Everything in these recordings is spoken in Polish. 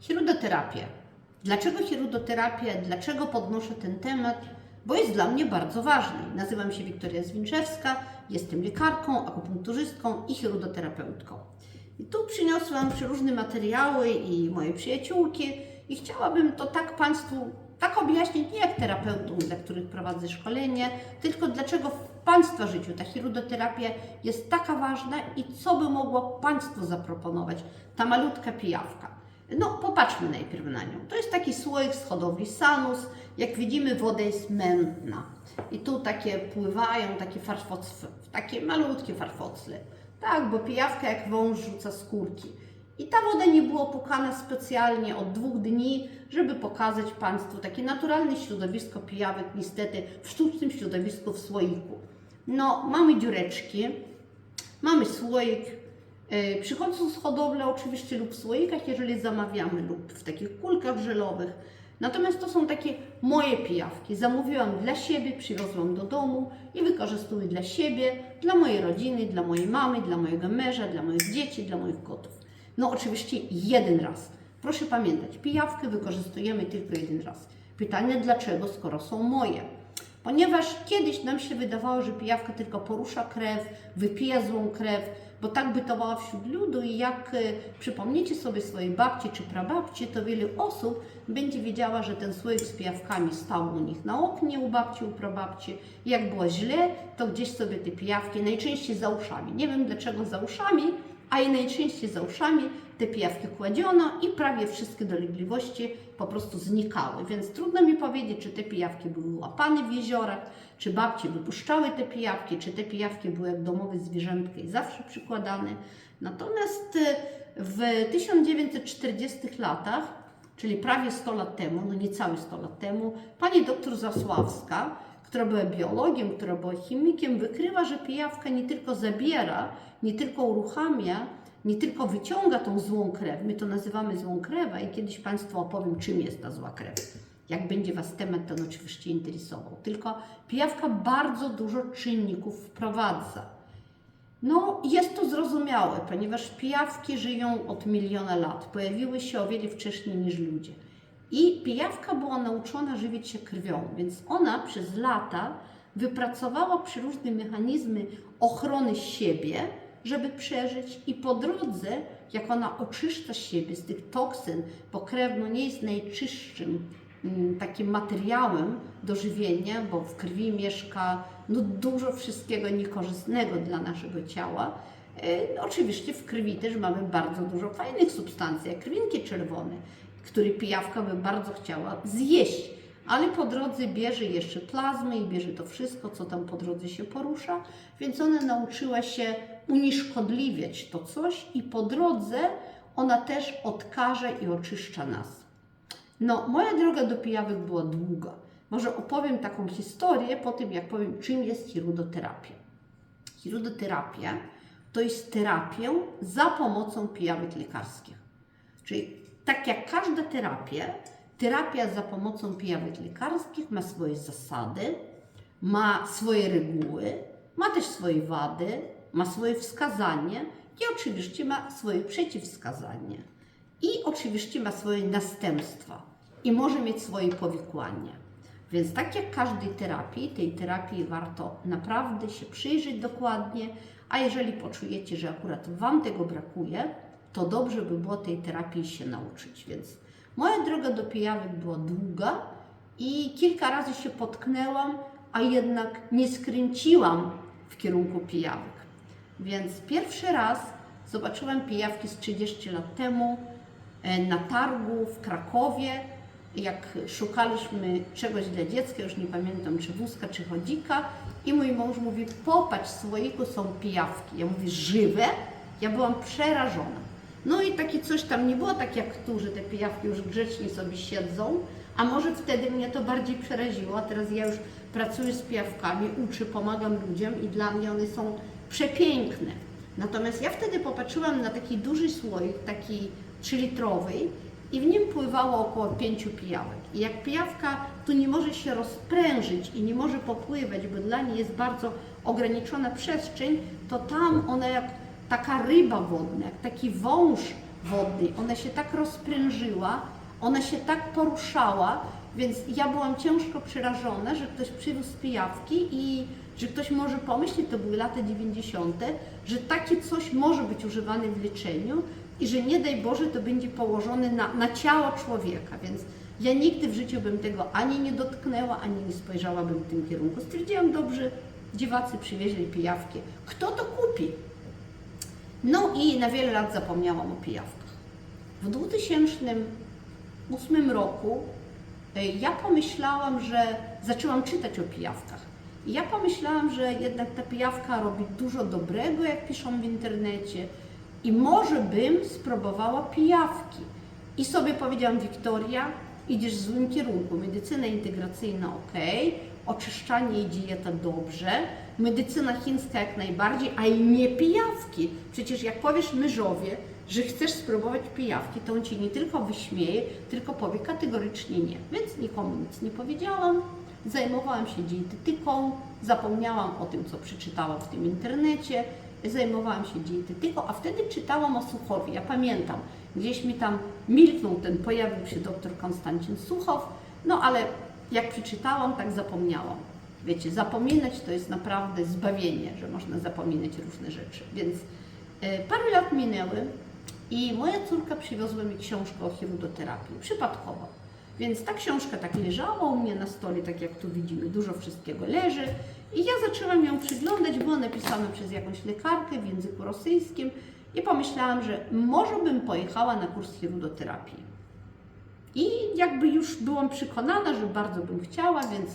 Chirudoterapię. Dlaczego chirudoterapię? Dlaczego podnoszę ten temat? Bo jest dla mnie bardzo ważny. Nazywam się Wiktoria Zwinczewska, jestem lekarką, akupunkturzystką i chirudoterapeutką. I tu przyniosłam przeróżne materiały i moje przyjaciółki i chciałabym to tak Państwu tak objaśnić, nie jak terapeutom, dla których prowadzę szkolenie, tylko dlaczego w Państwa życiu ta chirurgoterapia jest taka ważna i co by mogło Państwu zaproponować ta malutka pijawka. No, popatrzmy najpierw na nią. To jest taki słoik z hodowli Sanus. Jak widzimy, woda jest mętna. I tu takie pływają, takie, farfoc, takie malutkie farfocle. Tak, bo pijawka jak wąż rzuca skórki. I ta woda nie była pukana specjalnie od dwóch dni, żeby pokazać Państwu takie naturalne środowisko pijawek, niestety w sztucznym środowisku w słoiku. No, mamy dziureczki, mamy słoik, yy, przychodząc z hodowli oczywiście lub w słoikach, jeżeli zamawiamy, lub w takich kulkach żelowych. Natomiast to są takie moje pijawki. Zamówiłam dla siebie, przywiozłam do domu i wykorzystuję dla siebie, dla mojej rodziny, dla mojej mamy, dla mojego męża, dla moich dzieci, dla moich kotów. No oczywiście jeden raz. Proszę pamiętać, pijawkę wykorzystujemy tylko jeden raz. Pytanie dlaczego, skoro są moje? Ponieważ kiedyś nam się wydawało, że pijawka tylko porusza krew, wypija złą krew, bo tak bytowała wśród ludu i jak y, przypomniecie sobie swojej babci czy prababci, to wiele osób będzie wiedziała, że ten słoik z pijawkami stał u nich na oknie, u babci, u prababci. Jak było źle, to gdzieś sobie te pijawki, najczęściej za uszami. Nie wiem dlaczego za uszami, a i najczęściej za uszami te pijawki kładziono i prawie wszystkie dolegliwości po prostu znikały. Więc trudno mi powiedzieć, czy te pijawki były łapane w jeziorach, czy babcie wypuszczały te pijawki, czy te pijawki były jak domowe zwierzętka i zawsze przykładane. Natomiast y, w 1940 latach, czyli prawie 100 lat temu, no niecałe 100 lat temu, pani doktor Zasławska, która była biologiem, która była chemikiem, wykrywa, że pijawka nie tylko zabiera, nie tylko uruchamia, nie tylko wyciąga tą złą krew, my to nazywamy złą krew, a i kiedyś Państwu opowiem, czym jest ta zła krew. Jak będzie Was temat ten oczywiście interesował. Tylko pijawka bardzo dużo czynników wprowadza. No, jest to zrozumiałe, ponieważ pijawki żyją od miliona lat. Pojawiły się o wiele wcześniej niż ludzie. I pijawka była nauczona żywić się krwią, więc ona przez lata wypracowała przeróżne mechanizmy ochrony siebie, żeby przeżyć i po drodze, jak ona oczyszcza siebie z tych toksyn, bo krew no, nie jest najczystszym mm, takim materiałem do żywienia, bo w krwi mieszka no, dużo wszystkiego niekorzystnego dla naszego ciała. E, oczywiście w krwi też mamy bardzo dużo fajnych substancji, jak krwinki czerwone, które pijawka by bardzo chciała zjeść ale po drodze bierze jeszcze plazmę i bierze to wszystko, co tam po drodze się porusza, więc ona nauczyła się unieszkodliwiać to coś i po drodze ona też odkaże i oczyszcza nas. No, moja droga do pijawek była długa. Może opowiem taką historię po tym, jak powiem, czym jest chirudoterapia. Chirudoterapia to jest terapię za pomocą pijawek lekarskich. Czyli tak jak każda terapia, terapia za pomocą pijawek lekarskich ma swoje zasady, ma swoje reguły, ma też swoje wady, ma swoje wskazanie i oczywiście ma swoje przeciwwskazanie. I oczywiście ma swoje następstwa i może mieć swoje powikłania. Więc tak jak każdej terapii, tej terapii warto naprawdę się przyjrzeć dokładnie, a jeżeli poczujecie, że akurat Wam tego brakuje, to dobrze by było tej terapii się nauczyć. Więc moja droga do pijawek była długa i kilka razy się potknęłam, a jednak nie skręciłam w kierunku pijawek. Więc pierwszy raz zobaczyłam pijawki z 30 lat temu e, na targu w Krakowie, jak szukaliśmy czegoś dla dziecka, już nie pamiętam czy wózka, czy chodzika i mój mąż mówi, popatrz, w słoiku są pijawki. Ja mówię, żywe? Ja byłam przerażona. No i takie coś tam nie było tak jak tu, że te pijawki już grzecznie sobie siedzą, a może wtedy mnie to bardziej przeraziło, a teraz ja już pracuję z pijawkami, uczę, pomagam ludziom i dla mnie one są przepiękne. Natomiast ja wtedy popatrzyłam na taki duży słoik, taki 3-litrowy i w nim pływało około pięciu pijawek. I jak pijawka tu nie może się rozprężyć i nie może popływać, bo dla niej jest bardzo ograniczona przestrzeń, to tam ona jak taka ryba wodna, jak taki wąż wodnej. Ona się tak rozprężyła, ona się tak poruszała, więc ja byłam ciężko przerażona, że ktoś przywiózł pijawki i że ktoś może pomyśleć, to były lata 90., że takie coś może być używane w leczeniu i że nie daj Boże to będzie położone na, na ciało człowieka, więc ja nigdy w życiu bym tego ani nie dotknęła, ani nie spojrzałabym w tym kierunku. Stwierdziłam, dobrze, dziewacy przywieźli pijawki. Kto to kupi? No i na wiele lat zapomniałam o pijawkach. W 2008 roku e, ja pomyślałam, że zaczęłam czytać o pijawkach. I ja pomyślałam, że jednak ta pijawka robi dużo dobrego, jak piszą w internecie, i może bym spróbowała pijawki. I sobie powiedziałam, Wiktoria, idziesz w złym kierunku. Medycyna integracyjna ok, oczyszczanie i dieta dobrze, medycyna chińska jak najbardziej, a i nie pijawki. Przecież jak powiesz myżowie, że chcesz spróbować pijawki, to on ci nie tylko wyśmieje, tylko powie kategorycznie nie. Więc nikomu nic nie powiedziałam. Zajmowałam się dietetyką, zapomniałam o tym, co przeczytałam w tym internecie, zajmowałam się dietetyką, a wtedy czytałam o Suchowie. Ja pamiętam, gdzieś mi tam milknął ten, pojawił się doktor Konstancin Suchow, no ale jak przeczytałam, tak zapomniałam. Wiecie, zapominać to jest naprawdę zbawienie, że można zapominać różne rzeczy. Więc e, parę lat minęły i moja córka przywiozła mi książkę o chirudoterapii, przypadkowo. Więc ta książka tak leżała u mnie na stole, tak jak tu widzimy, dużo wszystkiego leży. I ja zaczęłam ją przyglądać, była napisana przez jakąś lekarkę w języku rosyjskim i pomyślałam, że może bym pojechała na kurs chirudoterapii. I jakby już byłam przekonana, że bardzo bym chciała, więc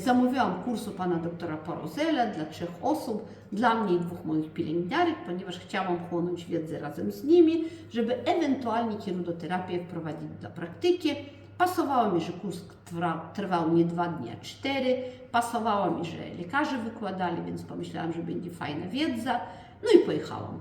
zamówiłam kurs u pana doktora Porozela dla trzech osób, dla mnie i dwóch moich pielęgniarek, ponieważ chciałam chłonąć wiedzę razem z nimi, żeby ewentualnie chirudoterapię wprowadzić do praktyki. Pasowało mi, że kurs trwa, trwał nie dwa dni, a cztery. Pasowało mi, że lekarze wykładali, więc pomyślałam, że będzie fajna wiedza. No i pojechałam.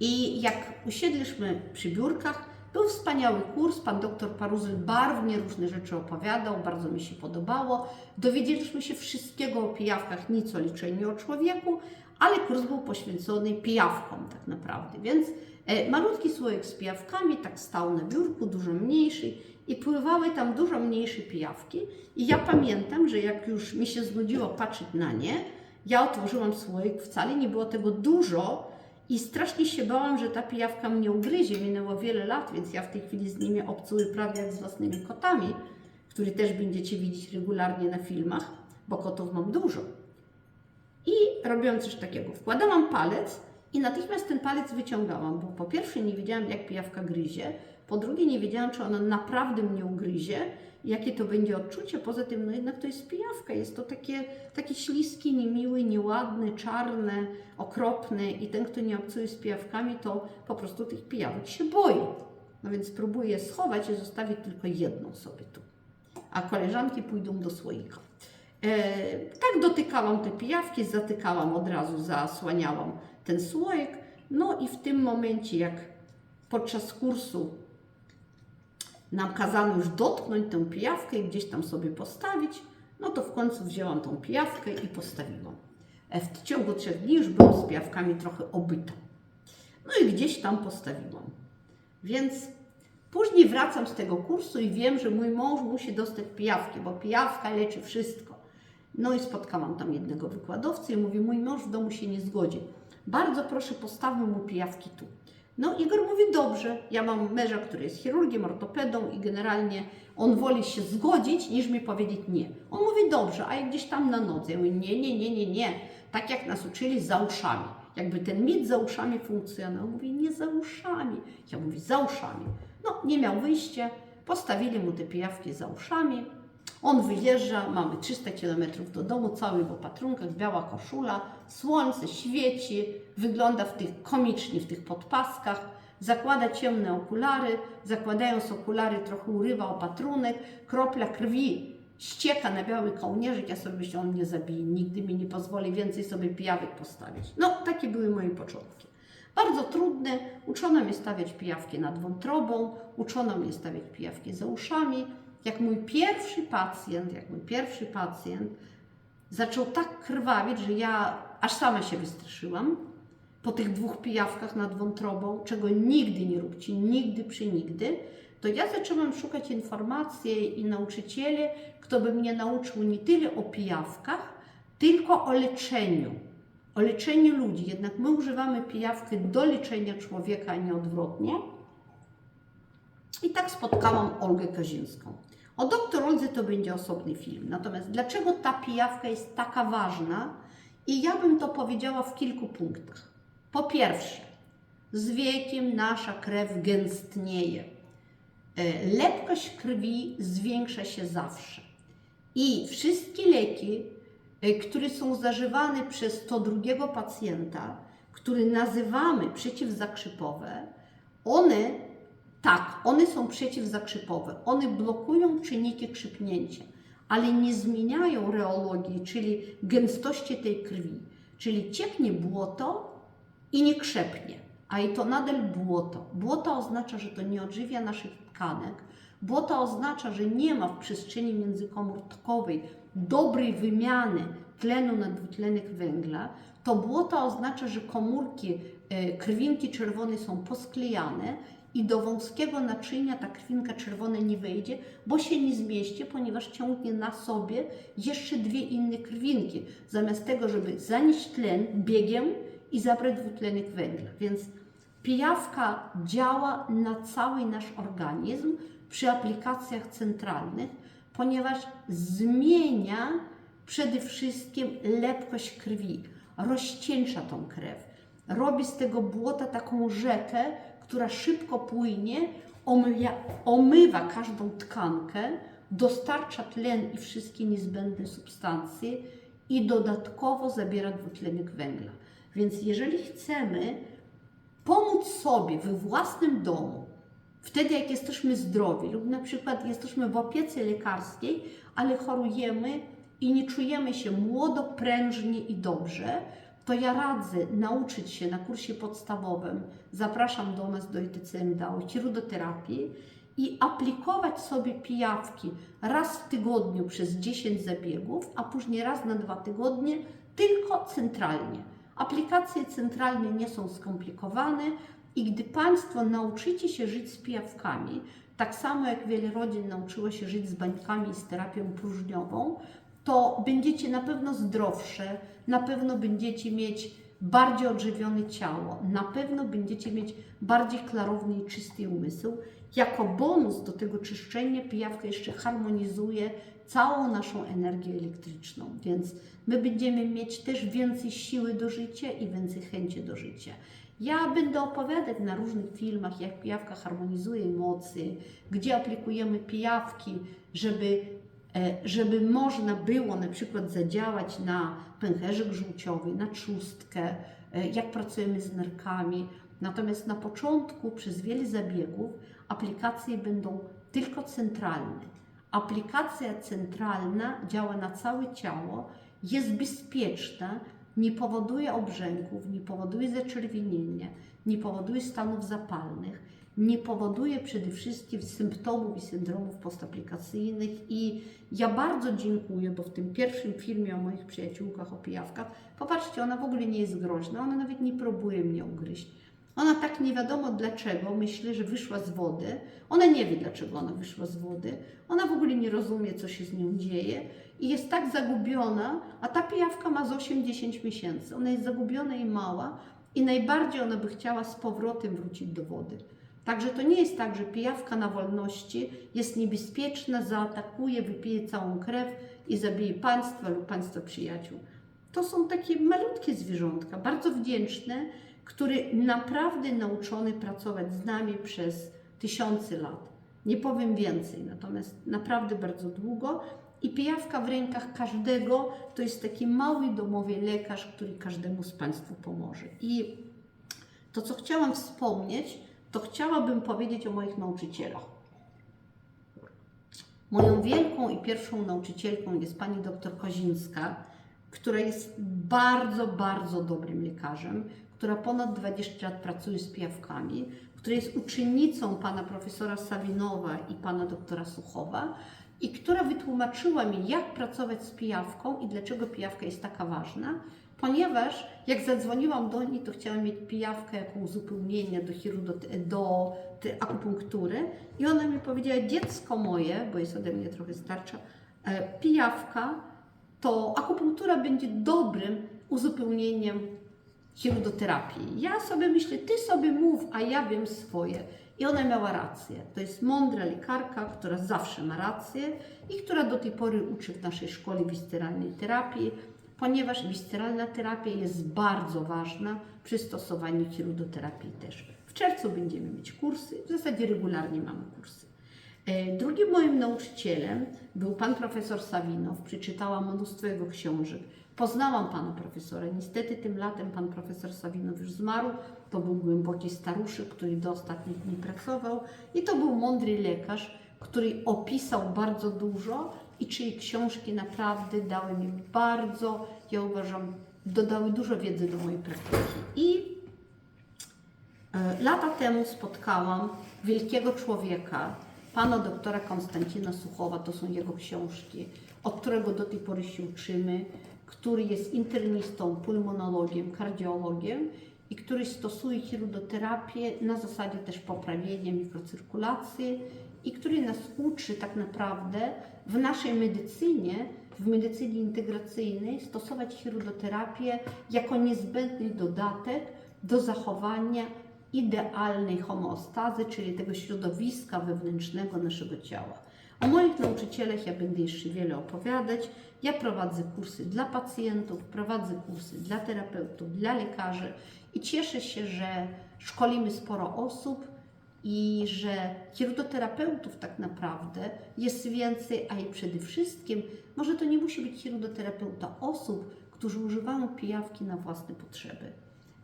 I jak usiedliśmy przy biurkach, był wspaniały kurs, pan doktor Paruzel barwnie różne rzeczy opowiadał, bardzo mi się podobało. Dowiedzieliśmy się wszystkiego o pijawkach, nic o liczeniu o człowieku, ale kurs był poświęcony pijawkom tak naprawdę, więc e, malutki słoik z pijawkami tak stał na biurku, dużo mniejszy i pływały tam dużo mniejsze pijawki. I ja pamiętam, że jak już mi się znudziło patrzeć na nie, ja otworzyłam słoik, wcale nie było tego dużo, i strasznie się bałam, że ta pijawka mnie ugryzie. Minęło wiele lat, więc ja w tej chwili z nimi obcuję prawie jak z własnymi kotami, które też będziecie widzieć regularnie na filmach, bo kotów mam dużo. I robiłam coś takiego. Wkładałam palec i natychmiast ten palec wyciągałam, bo po pierwsze nie wiedziałam, jak pijawka gryzie, po drugie nie wiedziałam, czy ona naprawdę mnie ugryzie, jakie to będzie odczucie. Poza tym, no jednak to jest pijawka, jest to takie, takie śliskie, niemiły, nieładne, czarne, okropne i ten, kto nie obcuje z pijawkami, to po prostu tych pijawek się boi. No więc próbuję schować i zostawić tylko jedną sobie tu. A koleżanki pójdą do słoika. E, tak dotykałam te pijawki, zatykałam od razu, zasłaniałam ten słoik. No i w tym momencie, jak podczas kursu nam kazano już dotknąć tę pijawkę i gdzieś tam sobie postawić, no to w końcu wzięłam tą pijawkę i postawiłam. E, W ciągu trzech dni już byłam z pijawkami trochę obyta. No i gdzieś tam postawiłam. Więc później wracam z tego kursu i wiem, że mój mąż musi dostać pijawki, bo pijawka leczy wszystko. No i spotkałam tam jednego wykładowcę i mówi, mój mąż w domu się nie zgodzi. Bardzo proszę, postawmy mu pijawki tu. No Igor mówi, dobrze, ja mam męża, który jest chirurgiem, ortopedą i generalnie on woli się zgodzić, niż mi powiedzieć nie. On mówi, dobrze, a jak gdzieś tam na nodze? Ja mówię, nie, nie, nie, nie, nie. Tak jak nas uczyli, za uszami. Jakby ten mit za uszami funkcjonował. On mówi, nie za uszami. Ja mówię, za uszami. No, nie miał wyjścia, postawili mu te pijawki za uszami. On wyjeżdża, mamy 300 km do domu, cały w opatrunkach, biała koszula, słońce świeci, wygląda w tych komicznie, w tych podpaskach, zakłada ciemne okulary, zakładając okulary trochę urywa opatrunek, kropla krwi ścieka na biały kołnierzyk, ja sobie myślę, on mnie zabije, nigdy mi nie pozwoli więcej sobie pijawek postawić. No, takie były moje początki. Bardzo trudne, uczono mnie stawiać pijawki nad wątrobą, uczono mnie stawiać pijawki za uszami, jak mój pierwszy pacjent, jak mój pierwszy pacjent zaczął tak krwawić, że ja aż sama się wystraszyłam, po tych dwóch pijawkach nad wątrobą, czego nigdy nie róbcie, nigdy przy nigdy, to ja zaczęłam szukać informacji i nauczycieli, kto by mnie nauczył nie tyle o pijawkach, tylko o leczeniu. O leczeniu ludzi. Jednak my używamy pijawki do leczenia człowieka, a nie odwrotnie. I tak spotkałam Olgę Kazińską. O doktor Oldze to będzie osobny film. Natomiast dlaczego ta pijawka jest taka ważna? I ja bym to powiedziała w kilku punktach. Po pierwsze, z wiekiem nasza krew gęstnieje. E, Lepkość krwi zwiększa się zawsze. I wszystkie leki, e, które są zażywane przez to drugiego pacjenta, który nazywamy przeciwzakrzypowe, one, tak, one są przeciwzakrzypowe. One blokują czynniki krzepnięcia, ale nie zmieniają reologii, czyli gęstości tej krwi. Czyli cieknie błoto i nie krzepnie, a i to nadal błoto. Błoto oznacza, że to nie odżywia naszych tkanek. Błoto oznacza, że nie ma w przestrzeni międzykomórkowej dobrej wymiany tlenu na dwutlenek węgla. To błoto oznacza, że komórki, e, krwinki czerwone są posklejane i do wąskiego naczynia ta krwinka czerwona nie wejdzie, bo się nie zmieści, ponieważ ciągnie na sobie jeszcze dwie inne krwinki, zamiast tego, żeby zanieść tlen biegiem i zabrać dwutlenek węgla. Więc pijawka działa na cały nasz organizm przy aplikacjach centralnych, ponieważ zmienia przede wszystkim lepkość krwi, rozcieńcza tą krew, robi z tego błota taką rzekę, która szybko płynie, omyja, omywa każdą tkankę, dostarcza tlen i wszystkie niezbędne substancje i dodatkowo zabiera dwutlenek węgla. Więc jeżeli chcemy pomóc sobie we własnym domu, wtedy jak jesteśmy zdrowi lub na przykład jesteśmy w opiece lekarskiej, ale chorujemy i nie czujemy się młodo, prężnie i dobrze, to ja radzę nauczyć się na kursie podstawowym, zapraszam do nas do ITCMDA, o hirudoterapii i aplikować sobie pijawki raz w tygodniu przez 10 zabiegów, a później raz na dwa tygodnie tylko centralnie. Aplikacje centralne nie są skomplikowane i gdy Państwo nauczycie się żyć z pijawkami, tak samo jak wiele rodzin nauczyło się żyć z bańkami i z terapią próżniową, to będziecie na pewno zdrowsze, na pewno będziecie mieć bardziej odżywione ciało, na pewno będziecie mieć bardziej klarowny i czysty umysł. Jako bonus do tego czyszczenia pijawka jeszcze harmonizuje całą naszą energię elektryczną, więc my będziemy mieć też więcej siły do życia i więcej chęci do życia. Ja będę opowiadać na różnych filmach, jak pijawka harmonizuje emocje, gdzie aplikujemy pijawki, żeby żeby można było na przykład zadziałać na pęcherzyk żółciowy, na trzustkę, e, jak pracujemy z nerkami. Natomiast na początku przez wiele zabiegów aplikacje będą tylko centralne. Aplikacja centralna działa na całe ciało, jest bezpieczna, nie powoduje obrzęków, nie powoduje zaczerwienienia, nie powoduje stanów zapalnych nie powoduje przede wszystkim symptomów i syndromów postaplikacyjnych i ja bardzo dziękuję, bo w tym pierwszym filmie o moich przyjaciółkach, o pijawkach, popatrzcie, ona w ogóle nie jest groźna, ona nawet nie próbuje mnie ugryźć. Ona tak nie wiadomo dlaczego myśli, że wyszła z wody. Ona nie wie, dlaczego ona wyszła z wody. Ona w ogóle nie rozumie, co się z nią dzieje i jest tak zagubiona, a ta pijawka ma z 8-10 miesięcy. Ona jest zagubiona i mała i najbardziej ona by chciała z powrotem wrócić do wody. Także to nie jest tak, że pijawka na wolności jest niebezpieczna, zaatakuje, wypije całą krew i zabije państwa lub państwa przyjaciół. To są takie malutkie zwierzątka, bardzo wdzięczne, które naprawdę nauczone pracować z nami przez tysiące lat. Nie powiem więcej, natomiast naprawdę bardzo długo. I pijawka w rękach każdego to jest taki mały domowy lekarz, który każdemu z Państwa pomoże. I to, co chciałam wspomnieć, to chciałabym powiedzieć o moich nauczycielach. Moją wielką i pierwszą nauczycielką jest pani doktor Kozińska, która jest bardzo, bardzo dobrym lekarzem, która ponad 20 lat pracuje z pijawkami, która jest uczennicą pana profesora Sawinowa i pana doktora Suchowa i która wytłumaczyła mi, jak pracować z pijawką i dlaczego pijawka jest taka ważna. Ponieważ jak zadzwoniłam do niej, to chciałam mieć pijawkę jako uzupełnienie do, do, do akupunktury i ona mi powiedziała, dziecko moje, bo jest ode mnie trochę starsza, e, pijawka, to akupunktura będzie dobrym uzupełnieniem chirurgoterapii. Ja sobie myślę, ty sobie mów, a ja wiem swoje. I ona miała rację. To jest mądra lekarka, która zawsze ma rację i która do tej pory uczy w naszej szkole wisceralnej terapii, ponieważ wisceralna terapia jest bardzo ważna przy stosowaniu chirurgoterapii też. W czerwcu będziemy mieć kursy, w zasadzie regularnie mamy kursy. E, Drugim moim nauczycielem był pan profesor Sawinow. Przeczytałam mnóstwo jego książek. Poznałam pana profesora. Niestety tym latem pan profesor Sawinow już zmarł. To był głęboki staruszek, który do ostatnich dni pracował. I to był mądry lekarz, który opisał bardzo dużo i czyje książki naprawdę dały mi bardzo, ja uważam, dodały dużo wiedzy do mojej praktyki. I E, Lata temu spotkałam wielkiego człowieka, pana doktora Konstancina Suchowa, to są jego książki, od którego do tej pory się uczymy, który jest internistą, pulmonologiem, kardiologiem i który stosuje chirurgoterapię na zasadzie też poprawienia mikrocyrkulacji i który nas uczy tak naprawdę w naszej medycynie, w medycynie integracyjnej stosować chirurgoterapię jako niezbędny dodatek do zachowania idealnej homeostazy, czyli tego środowiska wewnętrznego naszego ciała. O moich nauczycielach ja będę jeszcze wiele opowiadać. Ja prowadzę kursy dla pacjentów, prowadzę kursy dla terapeutów, dla lekarzy i cieszę się, że szkolimy sporo osób i że chirurgoterapeutów tak naprawdę jest więcej, a i przede wszystkim może to nie musi być chirurgoterapeuta osób, którzy używają pijawki na własne potrzeby.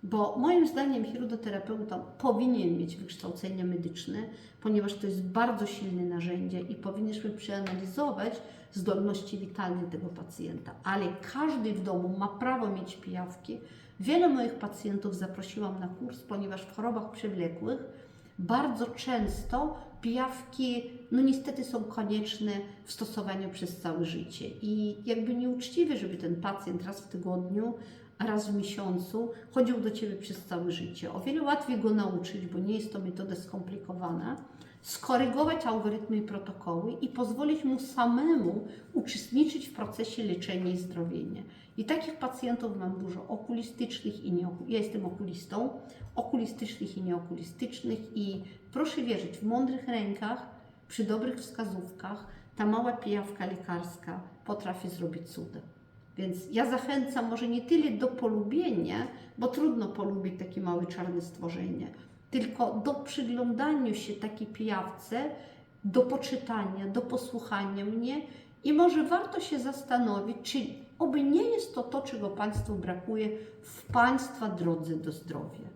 Bo moim zdaniem chirurgoterapeuta powinien mieć wykształcenie medyczne, ponieważ to jest bardzo silne narzędzie i powinniśmy przeanalizować zdolności witalne tego pacjenta. Ale każdy w domu ma prawo mieć pijawki. Wiele moich pacjentów zaprosiłam na kurs, ponieważ w chorobach przewlekłych bardzo często pijawki, no niestety są konieczne w stosowaniu przez całe życie. I jakby nieuczciwe, żeby ten pacjent raz w tygodniu raz w miesiącu chodził do Ciebie przez całe życie. O wiele łatwiej go nauczyć, bo nie jest to metoda skomplikowana, skorygować algorytmy i protokoły i pozwolić mu samemu uczestniczyć w procesie leczenia i zdrowienia. I takich pacjentów mam dużo, okulistycznych i nie, ja jestem okulistą, okulistycznych i nieokulistycznych i proszę wierzyć, w mądrych rękach, przy dobrych wskazówkach, ta mała pijawka lekarska potrafi zrobić cuda. Więc ja zachęcam może nie tyle do polubienia, bo trudno polubić takie małe czarne stworzenie, tylko do przyglądania się takiej pijawce, do poczytania, do posłuchania mnie i może warto się zastanowić, czy oby nie jest to to, czego Państwu brakuje w Państwa drodze do zdrowia.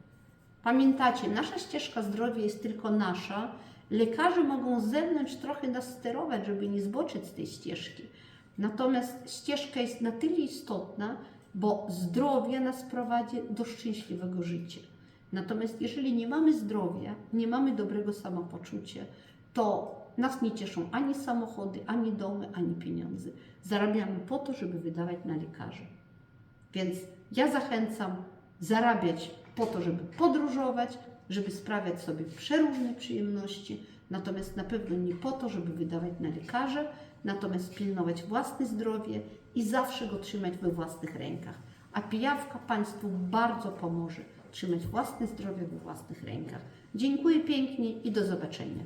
Pamiętacie, nasza ścieżka zdrowia jest tylko nasza. Lekarze mogą z zewnątrz trochę nas sterować, żeby nie zboczyć z tej ścieżki. Natomiast ścieżka jest na tyle istotna, bo zdrowie nas prowadzi do szczęśliwego życia. Natomiast jeżeli nie mamy zdrowia, nie mamy dobrego samopoczucia, to nas nie cieszą ani samochody, ani domy, ani pieniądze. Zarabiamy po to, żeby wydawać na lekarzy. Więc ja zachęcam zarabiać po to, żeby podróżować, żeby sprawiać sobie przeróżne przyjemności, natomiast na pewno nie po to, żeby wydawać na lekarze, natomiast pilnować własne zdrowie i zawsze go trzymać we własnych rękach. A pijawka Państwu bardzo pomoże trzymać własne zdrowie we własnych rękach. Dziękuję pięknie i do zobaczenia.